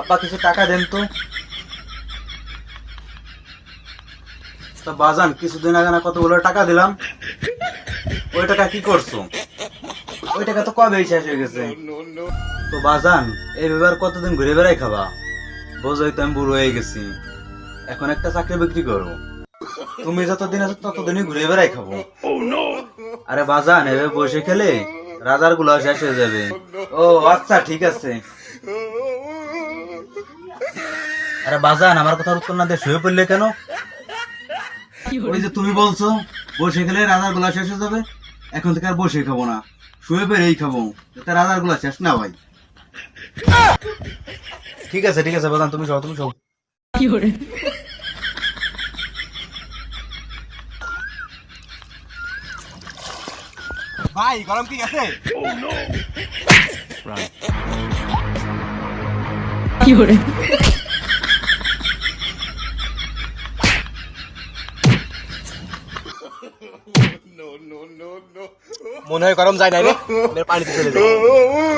আব্বা কিছু টাকা দেন তো। বাজান, কিছুদিন আগে না কতগুলো টাকা দিলাম। ওই টাকা কি করছ? ওই টাকা তো কবেই শেষ হয়ে গেছে। তো বাজান, এই ব্যাপার কতদিন ঘুরে বেড়াই খাবা? বোঝোই তো আমি বুড়ো হয়ে গেছি। এখন একটা চাকরি বিক্রি করো। তুমি যতদিন আছো ততদিনই ঘুরে বেড়াই খাব। আরে বাজান, এভাবে বসে খেলে রাজারগুলা শেষ হয়ে যাবে। ও আচ্ছা ঠিক আছে। আরে বাজান আমার কথা উত্তর না দিয়ে শুয়ে পড়লে কেন? ওই যে তুমি বলছো বসে খেলে রাজারগুলা শেষ হয়ে যাবে এখন থেকে আর বসে খাব না। শুয়ে পেরেই খাব যাতে রাজারগুলা শেষ না ভাই ঠিক আছে ঠিক আছে বাজান তুমি সব তুমি সব কি করে ভাই গরম কি আছে মনে হয় গরম যায় না রে। পানিতে চলে যাবে